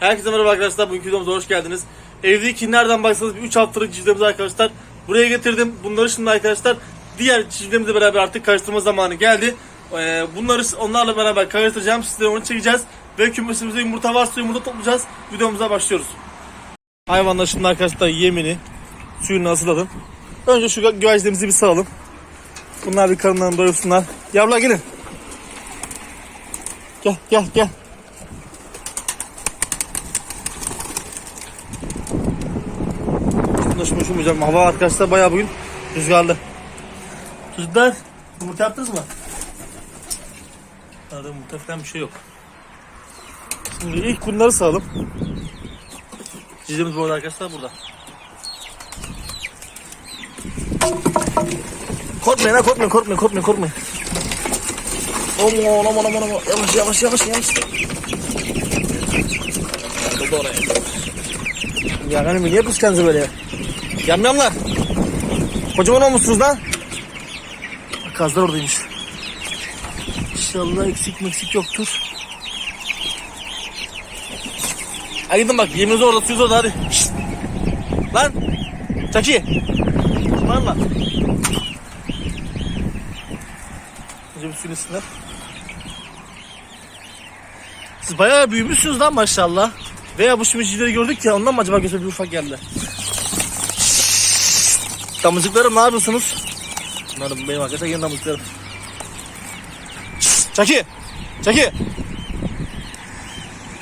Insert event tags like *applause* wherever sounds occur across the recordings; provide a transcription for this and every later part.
Herkese merhaba arkadaşlar. Bugünkü videomuza hoş geldiniz. Evdeki nereden baksanız bir 3 haftalık cildimizi arkadaşlar buraya getirdim. Bunları şimdi arkadaşlar diğer cildimizle beraber artık karıştırma zamanı geldi. Ee, bunları onlarla beraber karıştıracağım. Sizlere onu çekeceğiz. Ve kümesimizde yumurta varsa yumurta toplayacağız. Videomuza başlıyoruz. Hayvanlar şimdi arkadaşlar yemini suyunu hazırladım. Önce şu güveçlerimizi bir salalım. Bunlar bir karınlarını doyursunlar. Yavrular gelin. Gel gel gel. Konuşma üşümeyeceğim. Hava arkadaşlar bayağı bugün rüzgarlı. Çocuklar yumurta yaptınız mı? Arada yumurta falan bir şey yok. Şimdi ilk bunları sağalım. Cildimiz bu arada arkadaşlar burada. Korkmayın ha korkmayın korkmayın korkmayın korkmayın. Aman aman aman aman yavaş yavaş yavaş yavaş. Takıldı oraya. Ya benim niye kıskandı böyle ya? Yamyamlar. Kocaman olmuşsunuz lan. Kazlar oradaymış. İnşallah eksik meksik yoktur. Hadi gidin bak yeminiz orada suyunuz orada hadi. Şşt. Lan. Çaki. Lan lan. Önce bir suyunu içsinler. Siz bayağı büyümüşsünüz lan maşallah. Veya bu şimdicileri gördük ya ondan mı acaba göze bir ufak geldi? Damızlıklarım ne yapıyorsunuz? Bunlar benim arkadaşlar yeni damızlıklarım. Şşt, Çaki! Çaki!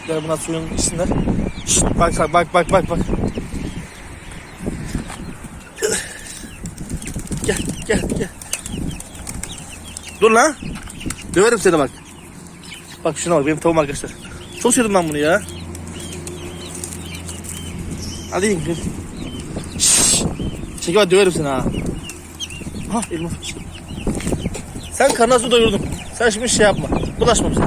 Gel buna suyun içsinler. Şşt, bak bak bak bak bak bak. Gel gel gel. Dur lan. Döverim seni bak. Bak şuna bak benim tavuğum arkadaşlar. Çok sevdim ben bunu ya. Hadi yiyin. Çekil bak döverim seni ha. Ha elim ufak. Sen karnına su doyurdun. Sen şimdi şey yapma. Bulaşma bize.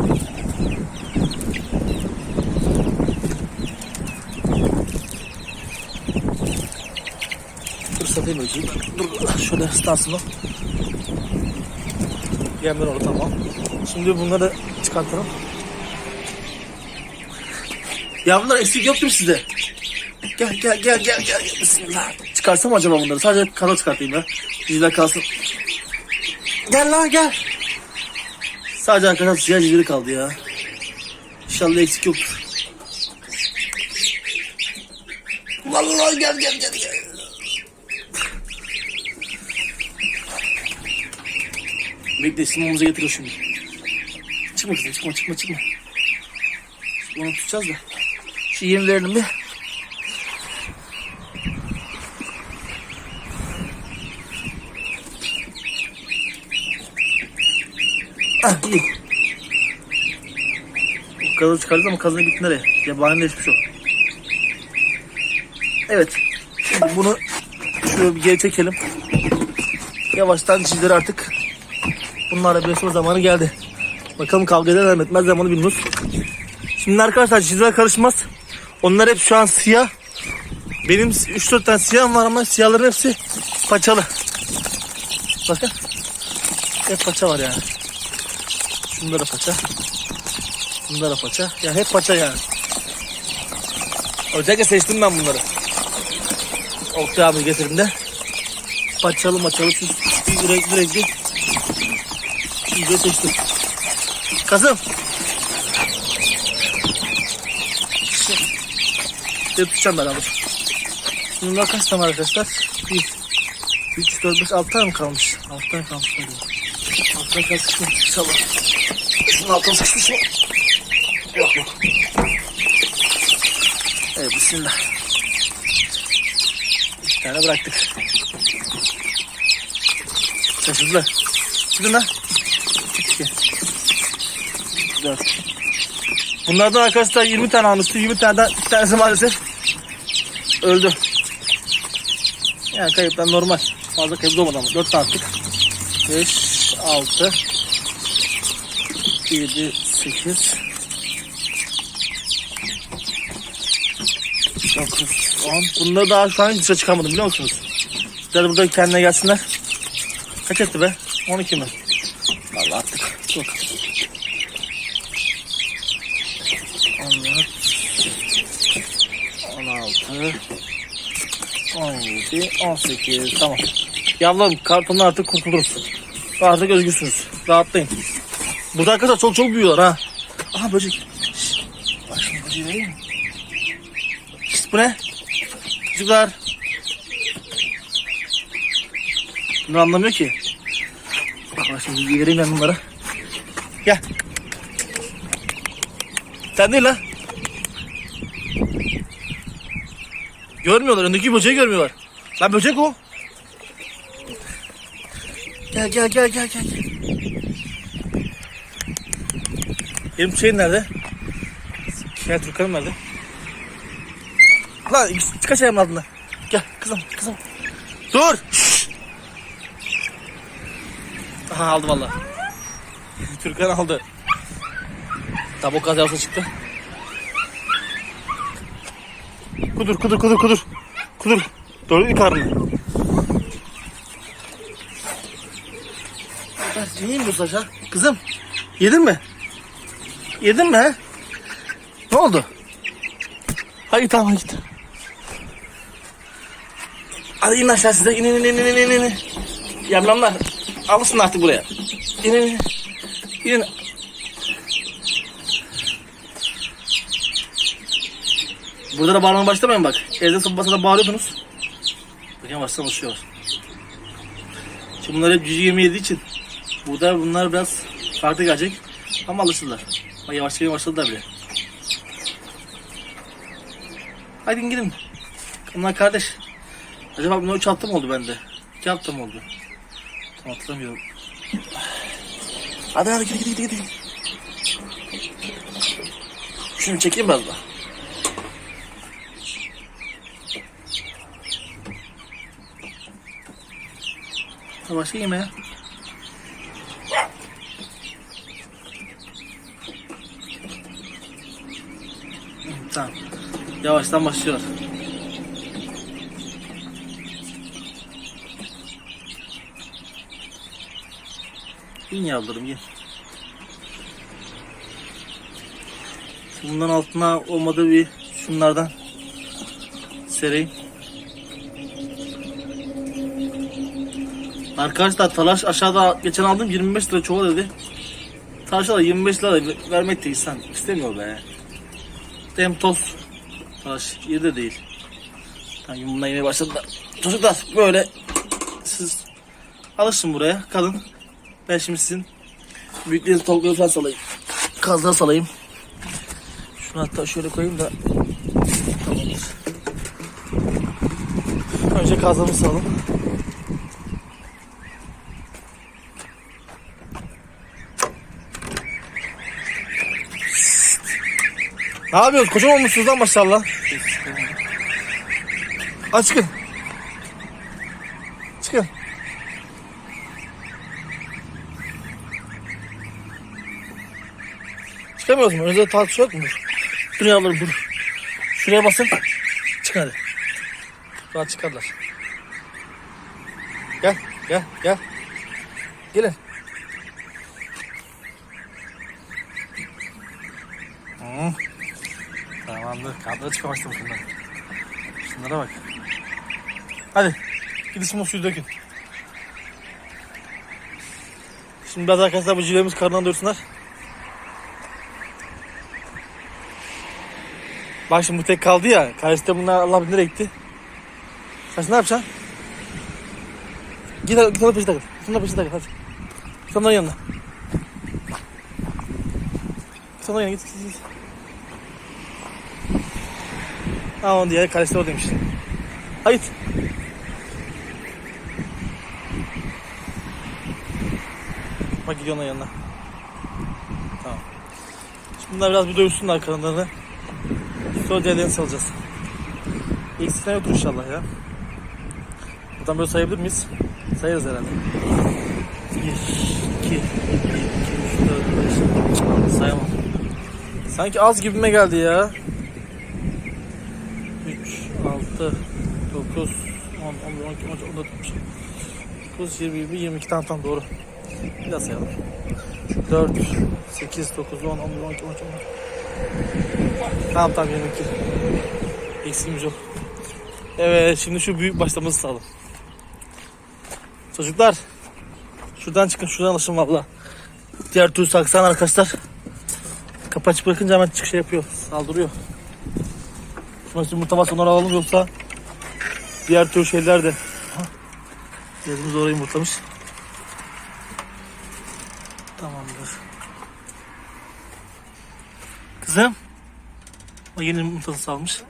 Dur satayım ölçüyü. Dur şöyle ıslansın o. Yemler orada tamam. Şimdi bunları çıkartalım. Yavrular eksik yok mu sizde? Gel gel gel gel gel. Bismillah. Çıkarsam acaba bunları? Sadece kana çıkartayım ya. Ciciler kalsın. Gel lan gel. Sadece arkadaşlar siyah cicileri kaldı ya. İnşallah eksik yoktur. Vallahi gel gel gel gel. Bekle simamıza getiriyor şimdi. Çıkma kızım çıkma çıkma çıkma. Onu tutacağız da. Şu yem verelim bir. Ah iyi. Kazı çıkardı ama kazına gitti nereye? Yabanileşmiş o. Evet. Şimdi bunu şöyle bir geri çekelim. Yavaştan çizgileri artık bunlarla birleşme zamanı geldi. Bakalım kavga eder mi etmez zamanı bilmiyoruz. Şimdi arkadaşlar çizgiler karışmaz. Onlar hep şu an siyah. Benim 3-4 tane siyahım var ama siyahların hepsi paçalı. Bakın. Hep paça var yani. Şunda da paça. Bunda da paça. Ya hep paça yani. Özellikle seçtim ben bunları. Oktay abi getirdiğinde. Paçalı maçalı bir renkli renkli. İyice seçtim. Kazım. Bir tutacağım ben abi. Bunlar kaç tane arkadaşlar? 1, 3, 4, 5, 6 tane mi kalmış? 6 tane kalmış. Hadi. 6 tane kalmış mı? İnşallah. Şunun altına sıkışmış mı? Yok yok. Evet bismillah. İki tane bıraktık. Şaşırdılar. Gidin lan. İki. Dört. Bunlardan arkadaşlar 20 tane almıştı. 20 taneden bir tanesi maalesef öldü. Yani kayıplar normal. Fazla kayıp olmadı ama. 4 tane attık. 5, 6 7 8 9 10 Bunda daha şu an yüksek şey çıkamadım biliyor musunuz? Hadi burada kendine gelsinler. Kaç etti be? 12 mi? Vallahi attık. Dur. Onlar 16 17 18 tamam. Yavrum kartonla artık kurtuluruz. Artık özgürsünüz. Rahatlayın. Burada arkadaşlar çok çok büyüyorlar ha. Aha böcek. Şşş. Bak böceği vereyim mi? Şşş bu ne? Çocuklar. Bunlar anlamıyor ki. Bak bak şimdi vereyim ben bunlara. Gel. Sen değil lan. Görmüyorlar. Öndeki böceği görmüyorlar. Lan böcek o. Gel gel gel gel gel. Benim şeyin nerede? Gel Türkan'ım nerede? Lan kaç ayağımın altında. Gel kızım kızım. Dur. Şşş. Aha aldı valla. *laughs* Türkan aldı. Tabok kazası çıktı. Kudur kudur kudur kudur. Kudur. Doğru değil Yiyeyim bu saça. Kızım. Yedin mi? Yedin mi? he? Ne oldu? Hadi tamam git. Hadi in aşağı size. İn in in in in in in. Alışın artık buraya. İn in in. İn. Burada da bağırmaya başlamayın bak. Evde sabah da bağırıyordunuz. Bakın baştan alışıyorlar. Şimdi bunlar hep cüce yemeği yediği için burada bunlar biraz farklı gelecek. Ama alışırlar. Bak yavaş yavaş başladılar bile. Hadi gidin. Bunlar kardeş. Acaba bunlar 3 hafta mı oldu bende? 2 hafta mı oldu? Tam hatırlamıyorum. Hadi hadi gidi gidi gidi. Şunu çekeyim biraz daha. Ha, Başka yeme Tamam. Yavaştan başlıyor. İn yavrum in. Bundan altına olmadı bir şunlardan sereyim. Arkadaşlar talaş aşağıda geçen aldım 25 lira çoğu dedi. Talaşa da 25 lira ver- vermek de insan istemiyor be. Hem toz talaş iyi de değil. Tamam bununla yemeye başladılar. Çocuklar böyle siz alışın buraya kalın. Ben şimdi sizin büyüklerinizi falan salayım. Kazları salayım. Şunu hatta şöyle koyayım da. Önce kazlarımı salalım. Ne yapıyoruz? Kocaman olmuşsunuz lan maşallah. Hadi çıkın. Çıkın. Çıkamıyoruz mu? Önünüzde tartış yok mu? Dur yavrum dur. Şuraya basın. Çıkın hadi. Rahat çıkarlar. Gel gel gel. Gelin. Hı. Tamamdır. Kadra çıkamamıştım şundan. Şunlara bak. Hadi. Gidin şimdi suyu dökün. Şimdi biraz arkadaşlar bu cilerimiz karnından doyursunlar. Bak şimdi bu tek kaldı ya. Karşıda bunlar Allah bilir nereye gitti. Sen ne yapacaksın? Git, git onun peşine takıl. Git onun peşine takıl hadi. Git onların yanına. Git onların yanına git. git, git. Ha onu diye kalesi oradaymış. Git. Bak gidiyor onun yanına. Tamam. Şimdi bunlar biraz bir doyursunlar karınlarını. Sonra diğerlerini salacağız. Eksikten yoktur inşallah ya. Buradan böyle sayabilir miyiz? Sayarız herhalde. 1, 2, 2, 3, 4, 5. Sayamam. Sanki az gibime geldi ya. 3, 6, 9, 10, 11, 12, 13, 14, 15. 9, 20, 20, 22 tam tam doğru. Bir daha sayalım. 4, 8, 9, 10, 11, 12, 13, 14. Tamam tamam 22. Eksiğimiz yok. Evet şimdi şu büyük başlamızı sağlam. Çocuklar şuradan çıkın şuradan alışın valla. Diğer türlü saksan arkadaşlar. Kapı açık bırakınca hemen çıkış şey yapıyor. Saldırıyor. Şimdi yumurta varsa onları alalım yoksa diğer tür şeyler de. Yazımız orayı yumurtlamış. Tamamdır. Kızım. O yeni yumurtasını salmış.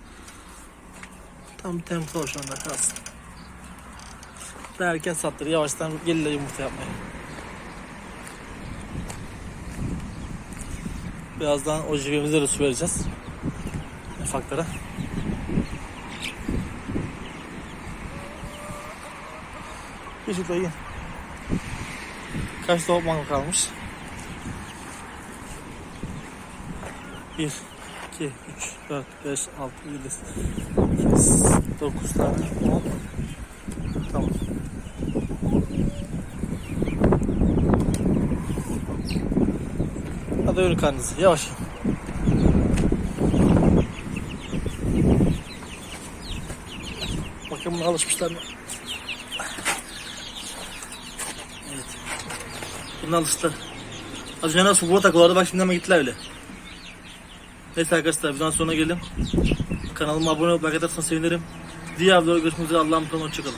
Tam tempo şu anda kalsın. Daha erken sattır. Yavaştan gelirler yumurta yapmaya. Birazdan o civimize de su vereceğiz. Ufaklara. Şu dayı. Kaç mangal kalmış? 1, 2, 3, 4, 5, 6, 7, 8, 9 tane. 10. Tamam. Hadi yürü karnınızı. Yavaş. Bakın buna alışmışlar mı? Buna alıştılar. Az önce nasıl bu takılardı bak şimdi hemen gittiler bile. Neyse arkadaşlar bundan sonra gelin. Kanalıma abone olup like atarsanız sevinirim. Diğer videoda görüşmek üzere. Allah'a emanet olun. Hoşçakalın.